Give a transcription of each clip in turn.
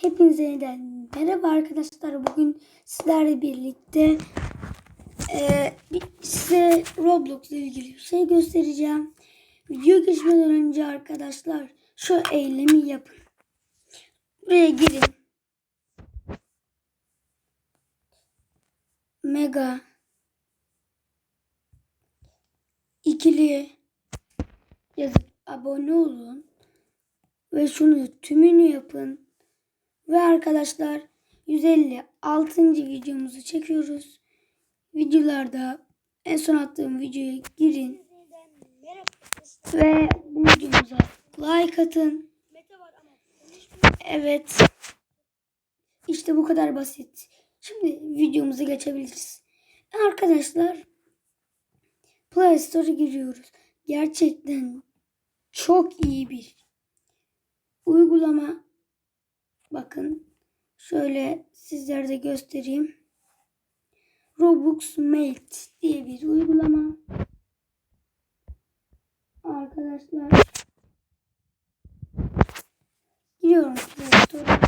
Hepinize yeniden merhaba arkadaşlar. Bugün sizlerle birlikte bir- size Roblox ile ilgili bir şey göstereceğim. Video geçmeden önce arkadaşlar şu eylemi yapın. Buraya girin. Mega ikili yazıp abone olun ve şunu tümünü yapın. Ve arkadaşlar 156. videomuzu çekiyoruz. Videolarda en son attığım videoya girin ve bu videomuza like atın. Evet. İşte bu kadar basit. Şimdi videomuza geçebiliriz. Arkadaşlar Play Store'a giriyoruz. Gerçekten çok iyi bir uygulama. Bakın şöyle sizlere de göstereyim. Robux Mate diye bir uygulama. Arkadaşlar giriyorum Play Store'a.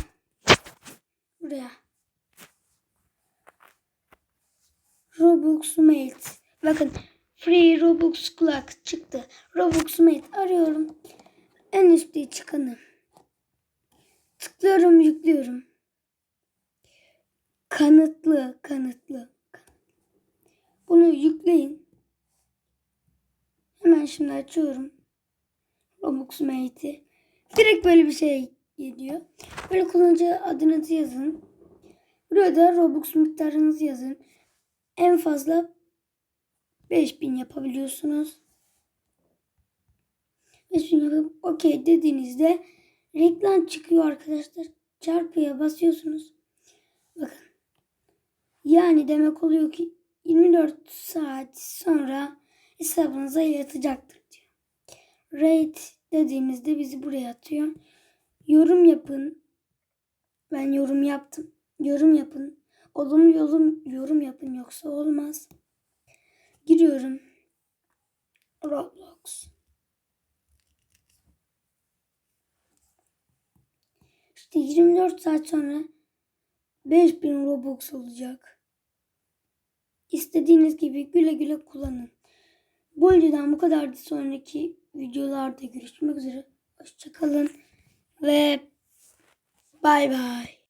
Buraya. Robux Mate. Bakın Free Robux Clock çıktı. Robux Mate arıyorum. En üstte çıkanı. Tıklıyorum yüklüyorum. Kanıtlı, kanıtlı. Bunu yükleyin. Hemen şimdi açıyorum. Robux Mate'i. Direkt böyle bir şey geliyor. Böyle kullanıcı adınızı yazın. Buraya da Robux miktarınızı yazın. En fazla 5000 yapabiliyorsunuz. 5000 yapıp okey dediğinizde reklam çıkıyor arkadaşlar. Çarpıya basıyorsunuz. Bakın. Yani demek oluyor ki 24 saat sonra hesabınıza yatacaktır diyor. Rate dediğimizde bizi buraya atıyor. Yorum yapın. Ben yorum yaptım. Yorum yapın. Olumlu yorum, yorum yapın yoksa olmaz. Giriyorum. Roblox. İşte 24 saat sonra 5000 Robux olacak. İstediğiniz gibi güle güle kullanın. Bu videodan bu kadardı. Sonraki videolarda görüşmek üzere. Hoşçakalın ve bay bay.